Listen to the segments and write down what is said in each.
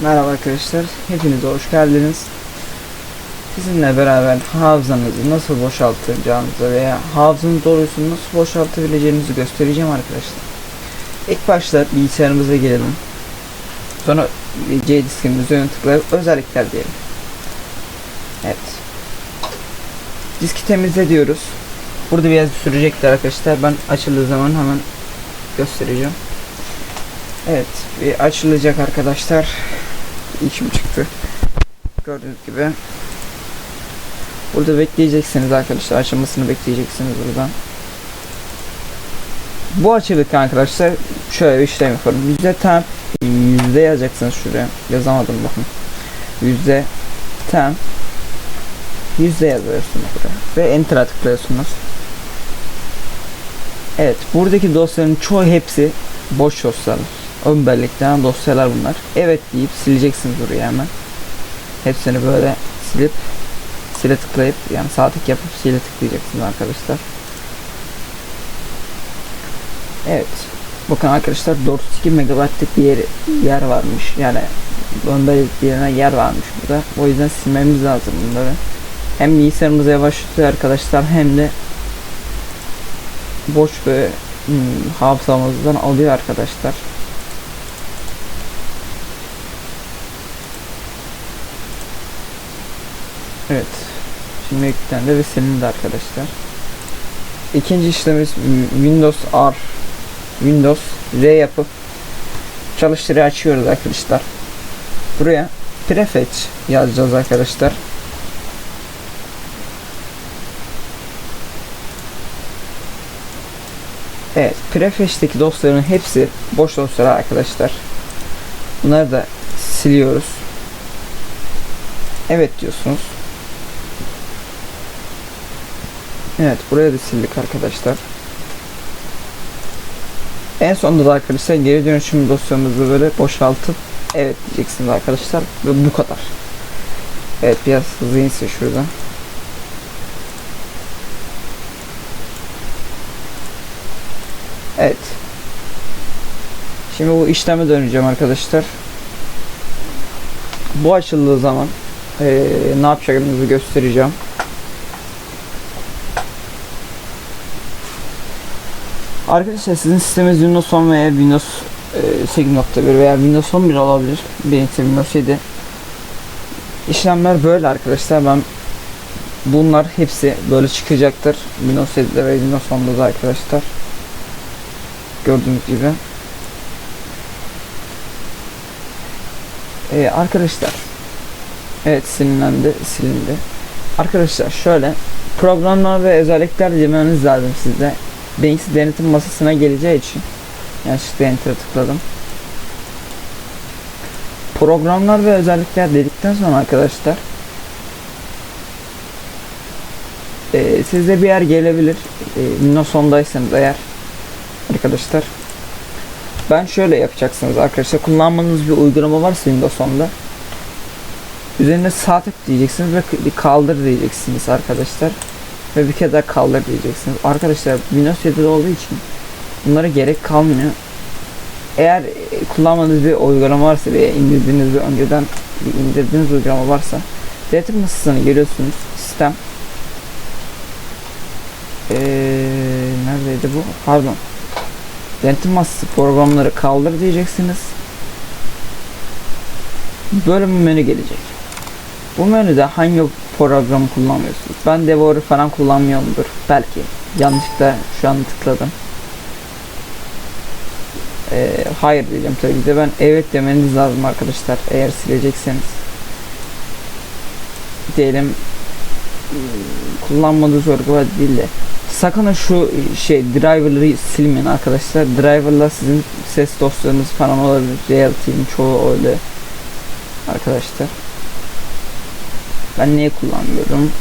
Merhaba arkadaşlar, hepiniz hoş geldiniz. Sizinle beraber hafızanızı nasıl boşaltacağınızı veya hafızanın doğrusunu nasıl boşaltabileceğinizi göstereceğim arkadaşlar. İlk başta bilgisayarımıza gelelim. Sonra C diskinin üzerine tıklayıp özellikler diyelim. Evet. Diski temizle diyoruz. Burada biraz sürecektir arkadaşlar. Ben açıldığı zaman hemen göstereceğim. Evet, bir açılacak arkadaşlar. İçim çıktı. Gördüğünüz gibi. Burada bekleyeceksiniz arkadaşlar. Açılmasını bekleyeceksiniz buradan. Bu açılırken arkadaşlar şöyle bir işlem yapıyorum. Yüzde temp yüzde yazacaksınız şuraya. Yazamadım bakın. Yüzde temp yüzde yazıyorsunuz buraya. Ve enter'a tıklıyorsunuz. Evet buradaki dosyaların çoğu hepsi boş dosyalar. Ön bellekten dosyalar bunlar. Evet deyip sileceksiniz burayı hemen. Hepsini böyle silip sile tıklayıp yani sağ tık yapıp sile tıklayacaksınız arkadaşlar. Evet. Bakın arkadaşlar 42 megabaytlık bir yer, yer varmış. Yani ön bellek yerine yer varmış burada. O yüzden silmemiz lazım bunları. Hem bilgisayarımızı yavaşlatıyor arkadaşlar hem de boş ve hmm, hafızamızdan alıyor arkadaşlar. Evet. Şimdi yüklendi ve silindi arkadaşlar. İkinci işlemimiz Windows R Windows R yapıp çalıştırı açıyoruz arkadaşlar. Buraya prefetch yazacağız arkadaşlar. Evet, prefetch'teki dosyaların hepsi boş dosyalar arkadaşlar. Bunları da siliyoruz. Evet diyorsunuz. Evet buraya da sildik arkadaşlar. En sonunda da arkadaşlar geri dönüşüm dosyamızı böyle boşaltıp evet diyeceksiniz arkadaşlar ve bu kadar. Evet biraz hızlı insin şuradan. Evet. Şimdi bu işleme döneceğim arkadaşlar. Bu açıldığı zaman ee, ne yapacağımızı göstereceğim. Arkadaşlar sizin sisteminiz Windows 10 veya Windows e, 8.1 veya Windows 11 olabilir. Benimki Windows 7. İşlemler böyle arkadaşlar. Ben bunlar hepsi böyle çıkacaktır. Windows 7'de ve Windows 10'da da arkadaşlar. Gördüğünüz gibi. Ee, arkadaşlar Evet silinendi silindi. Arkadaşlar şöyle programlar ve özellikler demeniz lazım sizde. Benimkisi denetim masasına geleceği için yanlışlıkla enter'a tıkladım. Programlar ve özellikler dedikten sonra arkadaşlar e, sizde bir yer gelebilir. E, Windows 10'daysanız eğer arkadaşlar ben şöyle yapacaksınız arkadaşlar kullanmanız bir uygulama varsa Windows 10'da Üzerine sağ tık diyeceksiniz ve kaldır diyeceksiniz arkadaşlar. Ve bir kere daha kaldır diyeceksiniz. Arkadaşlar Windows 7'de olduğu için bunlara gerek kalmıyor. Eğer kullanmadığınız bir uygulama varsa veya indirdiğiniz bir önceden indirdiğiniz uygulama varsa denetim masasına geliyorsunuz. Sistem ee, neredeydi bu? Pardon. Denetim masası programları kaldır diyeceksiniz. Böyle bir menü gelecek. Bu menüde hangi programı kullanmıyorsunuz? Ben Devour'u falan kullanmıyorumdur. Belki. Yanlışlıkla şu an tıkladım. Ee, hayır diyeceğim tabii ki de ben evet demeniz lazım arkadaşlar. Eğer silecekseniz. Diyelim kullanmadığınız uygulama değil de sakın şu şey driver'ları silmeyin arkadaşlar. Driver'la sizin ses dosyalarınız falan olabilir. Realty'nin çoğu öyle arkadaşlar. Ben niye kullanmıyorum?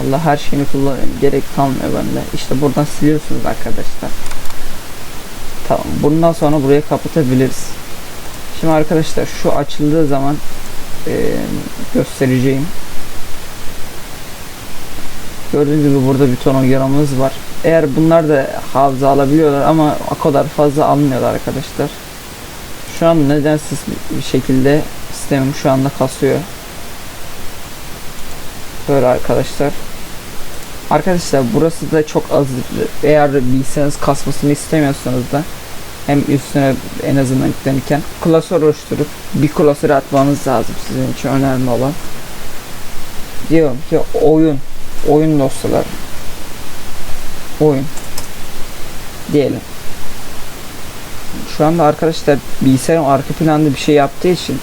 Allah her şeyini kullanıyorum. Gerek kalmıyor bende. İşte buradan siliyorsunuz arkadaşlar. Tamam. Bundan sonra burayı kapatabiliriz. Şimdi arkadaşlar şu açıldığı zaman e, göstereceğim. Gördüğünüz gibi burada bir ton uyarımız var. Eğer bunlar da hafıza alabiliyorlar ama o kadar fazla almıyorlar arkadaşlar. Şu an nedensiz bir şekilde sistemim şu anda kasıyor. Böyle arkadaşlar. Arkadaşlar burası da çok az. Eğer bilgisayarınız kasmasını istemiyorsanız da hem üstüne en azından yüklenirken klasör oluşturup bir klasöre atmanız lazım sizin için önemli olan. Diyorum ki oyun oyun dosyaları oyun diyelim. Şu anda arkadaşlar bilgisayarım arka planda bir şey yaptığı için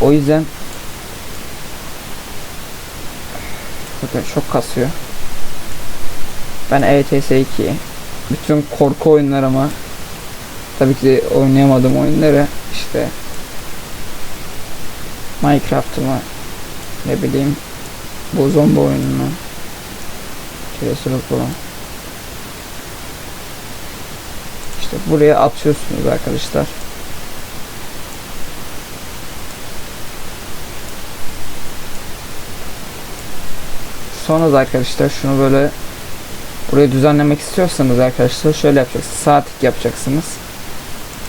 o yüzden çok kasıyor. Ben ETS 2 bütün korku oyunlarımı tabii ki oynayamadığım oyunları işte Minecraft'ımı ne bileyim bu zombi oyununu falan işte buraya atıyorsunuz arkadaşlar sonra da arkadaşlar şunu böyle burayı düzenlemek istiyorsanız arkadaşlar şöyle yapacaksınız. Sağ tık yapacaksınız.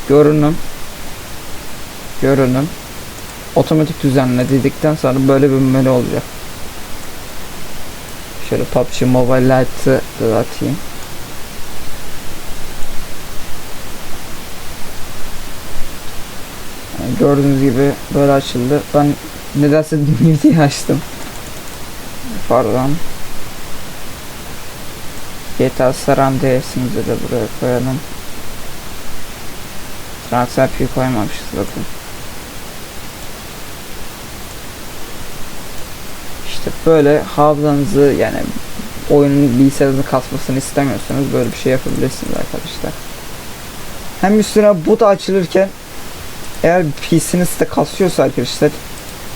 Görünüm. Görünüm. Otomatik düzenle dedikten sonra böyle bir menü olacak. Şöyle PUBG Mobile Lite'ı da atayım. Gördüğünüz gibi böyle açıldı. Ben nedense müziği açtım pardon. GTA San Andreas'ımızı da buraya koyalım. Transfer fee koymamışız bakın İşte böyle hafızanızı yani oyunun bilgisayarınızın kasmasını istemiyorsanız böyle bir şey yapabilirsiniz arkadaşlar. Hem üstüne bu da açılırken eğer PC'niz de kasıyorsa arkadaşlar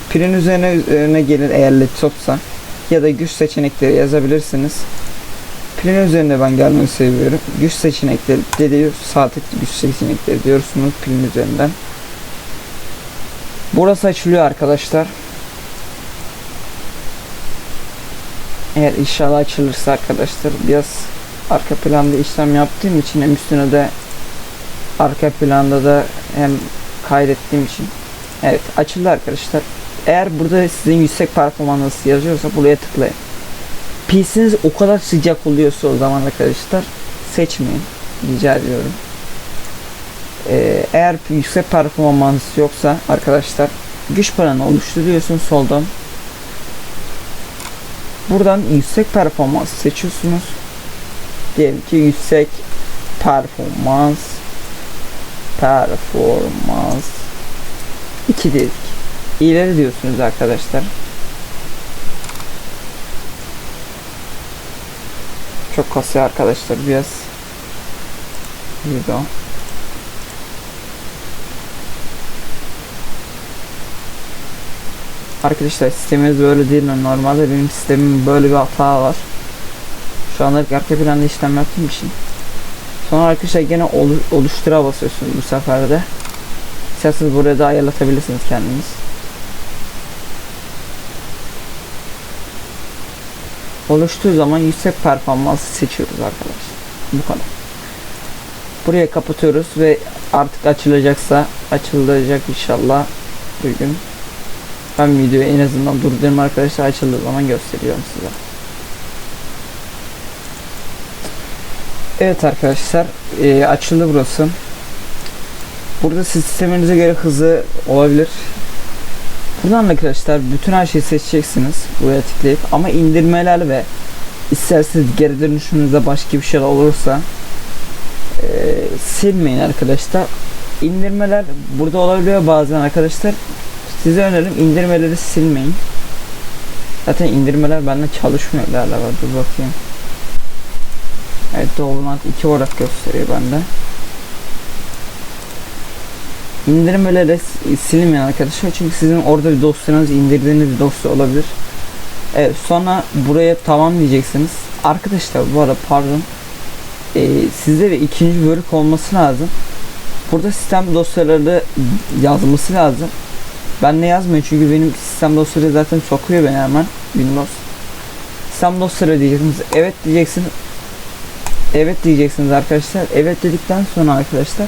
pilin üzerine üzerine gelin eğer laptopsa ya da güç seçenekleri yazabilirsiniz. Pilin üzerine ben gelmeyi seviyorum. Güç seçenekleri dediği sağ tık güç seçenekleri diyorsunuz pilin üzerinden. Burası açılıyor arkadaşlar. Eğer inşallah açılırsa arkadaşlar biraz arka planda işlem yaptığım için hem üstüne de arka planda da hem kaydettiğim için evet açıldı arkadaşlar. Eğer burada sizin yüksek performans yazıyorsa buraya tıklayın. PC'niz o kadar sıcak oluyorsa o zaman arkadaşlar seçmeyin. Rica ediyorum. Ee, eğer yüksek performans yoksa arkadaşlar güç planı oluşturuyorsun soldan Buradan yüksek performans seçiyorsunuz. Diyelim ki yüksek performans performans 2 dedik. İleri diyorsunuz arkadaşlar. Çok kasıyor arkadaşlar biraz. Video. Arkadaşlar sistemimiz böyle değil. Normalde benim sistemim böyle bir hata var. Şu anda arka planda işlem yaptığım için. Sonra arkadaşlar gene oluştura basıyorsunuz bu sefer de. İsterseniz buraya da ayarlatabilirsiniz kendiniz. Oluştuğu zaman yüksek performansı seçiyoruz arkadaşlar. Bu kadar. Buraya kapatıyoruz ve artık açılacaksa açılacak inşallah bugün. Ben videoyu en azından durdurayım arkadaşlar açıldığı zaman gösteriyorum size. Evet arkadaşlar e, açıldı burası. Burada sisteminize göre hızı olabilir. Buradan arkadaşlar bütün her şeyi seçeceksiniz buraya tıklayıp ama indirmeler ve isterseniz geri dönüşünüzde başka bir şey olursa e, silmeyin arkadaşlar. İndirmeler burada olabiliyor bazen arkadaşlar. Size önerim indirmeleri silmeyin. Zaten indirmeler bende çalışmıyor galiba. Dur bakayım. Evet Download 2 olarak gösteriyor bende. İndirmeleri silmeyin arkadaşlar çünkü sizin orada bir dosyanız indirdiğiniz bir dosya olabilir. Evet sonra buraya tamam diyeceksiniz. Arkadaşlar bu arada pardon. Ee, sizde de ikinci bölük olması lazım. Burada sistem dosyaları yazması lazım. Ben ne yazmıyor çünkü benim sistem dosyaları zaten sokuyor beni hemen Windows. Sistem dosyaları diyeceksiniz. Evet diyeceksiniz. Evet diyeceksiniz arkadaşlar. Evet dedikten sonra arkadaşlar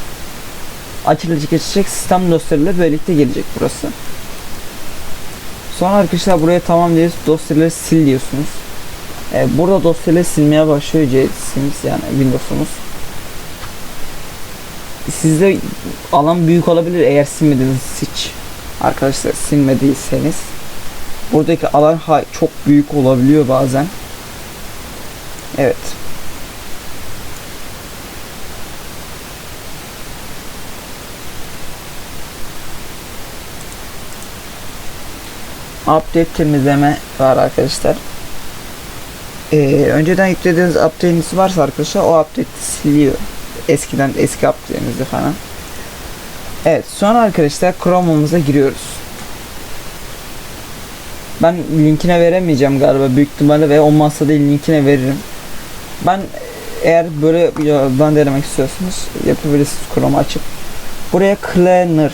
açılacak geçecek sistem dosyalarıyla birlikte gelecek burası. Sonra arkadaşlar buraya tamam diyoruz dosyaları sil diyorsunuz. Ee, burada dosyaları silmeye başlıyor CS'imiz yani Windows'umuz. Sizde alan büyük olabilir eğer silmediğiniz hiç arkadaşlar silmediyseniz. Buradaki alan çok büyük olabiliyor bazen. Evet. Update temizleme var arkadaşlar. Ee, önceden yüklediğiniz update'iniz varsa arkadaşlar o update siliyor. Eskiden eski update'inizi falan. Evet sonra arkadaşlar Chrome'umuza giriyoruz. Ben linkine veremeyeceğim galiba büyük ihtimalle ve olmazsa değil linkine veririm. Ben eğer böyle yoldan denemek istiyorsanız yapabilirsiniz Chrome açıp. Buraya Cleaner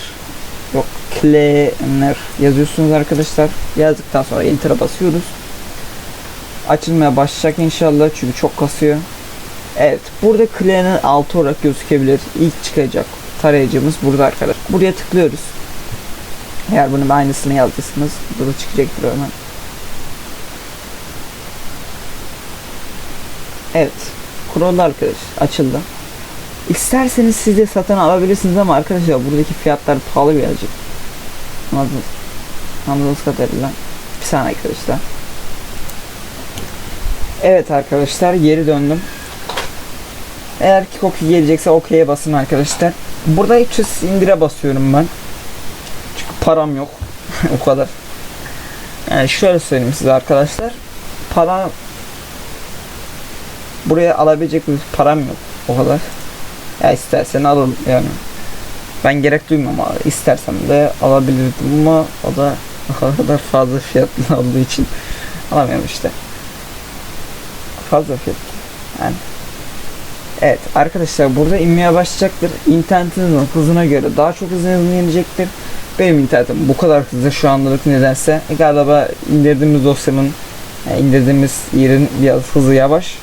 yok Cleaner yazıyorsunuz arkadaşlar. Yazdıktan sonra Enter'a basıyoruz. Açılmaya başlayacak inşallah çünkü çok kasıyor. Evet burada Cleaner 6 olarak gözükebilir. İlk çıkacak tarayıcımız burada arkadaşlar. Buraya tıklıyoruz. Eğer bunun aynısını yazdıysanız burada çıkacaktır hemen. Evet. Kuruldu arkadaş. Açıldı. İsterseniz siz de satın alabilirsiniz ama arkadaşlar buradaki fiyatlar pahalı birazcık. Anladığınız kadarıyla. Bir saniye arkadaşlar. Evet arkadaşlar geri döndüm. Eğer ki cookie gelecekse OK'ye basın arkadaşlar. Burada 300 indire basıyorum ben. Çünkü param yok. o kadar. Yani şöyle söyleyeyim size arkadaşlar. Para buraya alabilecek bir param yok. O kadar. Ya istersen alın yani. Ben gerek duymam ama istersem de alabilirdim ama o da o kadar fazla fiyatlı olduğu için alamıyorum işte. Fazla fiyat. Yani. Evet arkadaşlar burada inmeye başlayacaktır. İnternetinizin hızına göre daha çok hızlı inecektir. Benim internetim bu kadar hızlı şu anlık nedense. E, galiba indirdiğimiz dosyanın yani indirdiğimiz yerin biraz hızı yavaş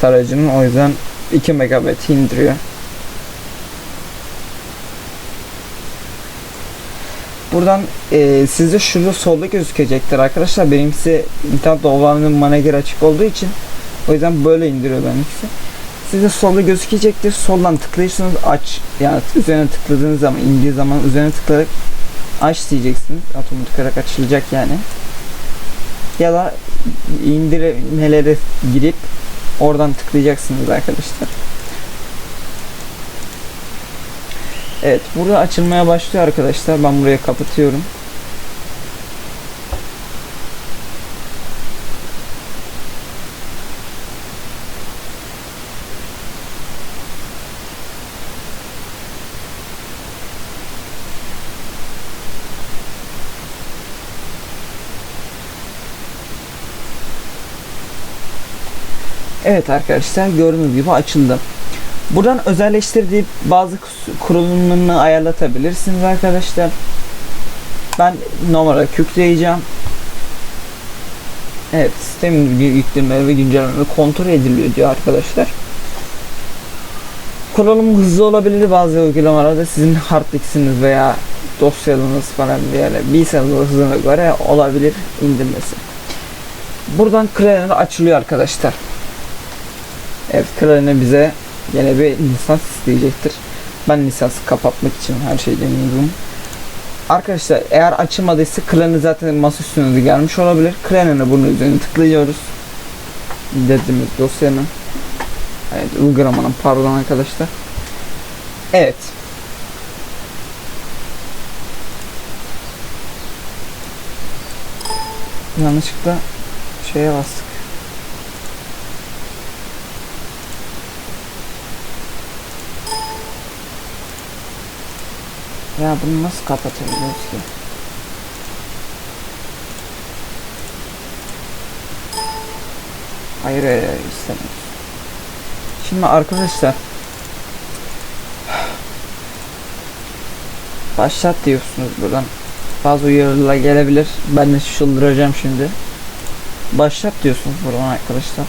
tarayıcının o yüzden 2 megabit indiriyor. Buradan e, sizde şurada solda gözükecektir arkadaşlar. Benimkisi internet dolanımın manager açık olduğu için o yüzden böyle indiriyor benimkisi. Sizde solda gözükecektir. Soldan tıklıyorsunuz aç. Yani üzerine tıkladığınız zaman indiği zaman üzerine tıklayarak aç diyeceksiniz. Otomatik olarak açılacak yani. Ya da indirmelere girip oradan tıklayacaksınız arkadaşlar. Evet burada açılmaya başlıyor arkadaşlar. Ben buraya kapatıyorum. Evet arkadaşlar gördüğünüz gibi açıldı. Buradan özelleştirdiği bazı kurulumlarını ayarlatabilirsiniz arkadaşlar. Ben olarak yükleyeceğim. Evet sistemin yükleme ve güncelleme kontrol ediliyor diyor arkadaşlar. Kurulum hızlı olabilir bazı uygulamalarda sizin hard veya dosyalarınız falan yani bilgisayarınız hızına göre olabilir indirmesi. Buradan Cleaner açılıyor arkadaşlar. Evet Cleaner bize Yine bir lisans isteyecektir. Ben lisansı kapatmak için her şeyi deniyorum. Arkadaşlar eğer açılmadıysa klanı zaten masa üstüne gelmiş olabilir. Klanını bunun üzerine tıklıyoruz. Dediğimiz dosyanın. Evet uygulamanın pardon arkadaşlar. Evet. Yanlışlıkla şeye bastık. Ya bunu nasıl kapatabiliyoruz ki? Hayır hayır hayır istemiyorum. Şimdi arkadaşlar Başlat diyorsunuz buradan. Bazı uyarılar gelebilir. Ben de çıldıracağım şimdi. Başlat diyorsunuz buradan arkadaşlar.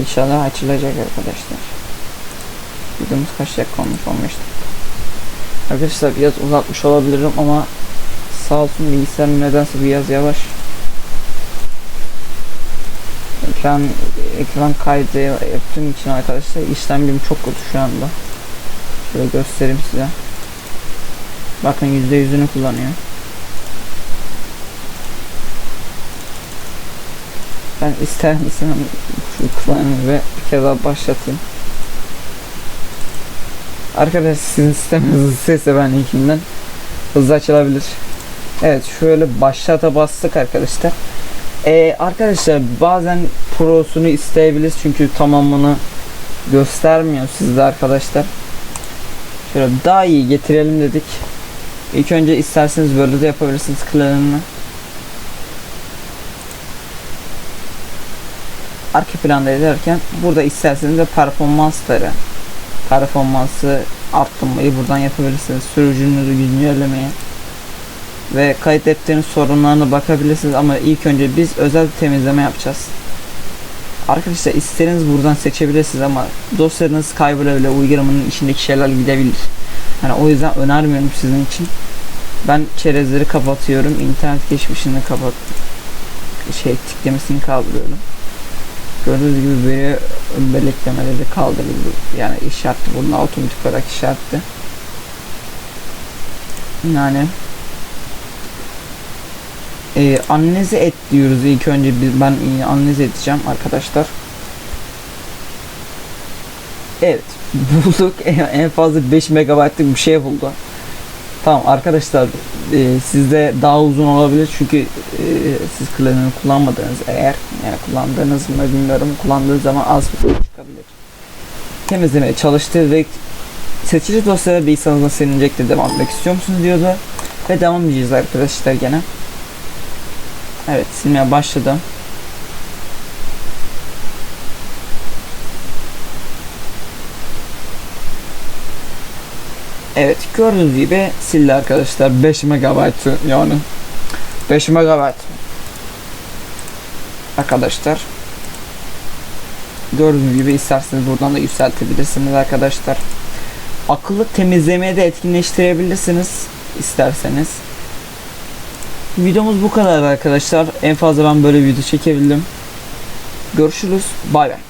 İnşallah açılacak arkadaşlar. Videomuz kaç dakika olmuş? 15 dakika. Arkadaşlar biraz uzatmış olabilirim ama sağ olsun bilgisayarım nedense biraz yavaş. Ekran ekran kaydı yaptığım için arkadaşlar işlemcim çok kötü şu anda. Şöyle göstereyim size. Bakın yüzde yüzünü kullanıyor. Ben ister misin şu kullanımı ve bir kez daha başlatayım. Arkadaşlar sizin sisteminiz hızlıysa ben ilkinden hızlı açılabilir. Evet şöyle başlata bastık arkadaşlar. Ee, arkadaşlar bazen prosunu isteyebiliriz çünkü tamamını göstermiyor sizde arkadaşlar. Şöyle daha iyi getirelim dedik. İlk önce isterseniz böyle de yapabilirsiniz klanını. Arka planda ederken burada isterseniz de performansları performansı arttırmayı buradan yapabilirsiniz. Sürücünüzü güncellemeyi ve kayıt ettiğiniz sorunlarına bakabilirsiniz ama ilk önce biz özel bir temizleme yapacağız. Arkadaşlar isteriniz buradan seçebilirsiniz ama dosyanız kaybolabilir, uygulamanın içindeki şeyler gidebilir. Yani o yüzden önermiyorum sizin için. Ben çerezleri kapatıyorum, internet geçmişini kapat şey tiklemesini kaldırıyorum. Gördüğünüz gibi böyle ön belirtlemeleri kaldırıldı. Yani işaretli bunun otomatik olarak işaretli. Yani e, analize et diyoruz ilk önce biz ben e, analiz edeceğim arkadaşlar. Evet bulduk en fazla 5 megabaytlık bir şey buldu. Tamam arkadaşlar e, sizde daha uzun olabilir çünkü e, siz klanını kullanmadığınız eğer yani kullandığınız mı bilmiyorum kullandığı zaman az bir şey çıkabilir. Temizlemeye çalıştı ve seçici dosyada bilgisayarınızda silinecektir devam etmek istiyor musunuz diyordu ve devam edeceğiz arkadaşlar gene. Evet silmeye başladım. Evet gördüğünüz gibi sildi arkadaşlar. 5 MB yani. 5 MB arkadaşlar. Gördüğünüz gibi isterseniz buradan da yükseltebilirsiniz arkadaşlar. Akıllı temizlemeyi de etkinleştirebilirsiniz isterseniz. Videomuz bu kadar arkadaşlar. En fazla ben böyle video çekebildim. Görüşürüz. Bay bay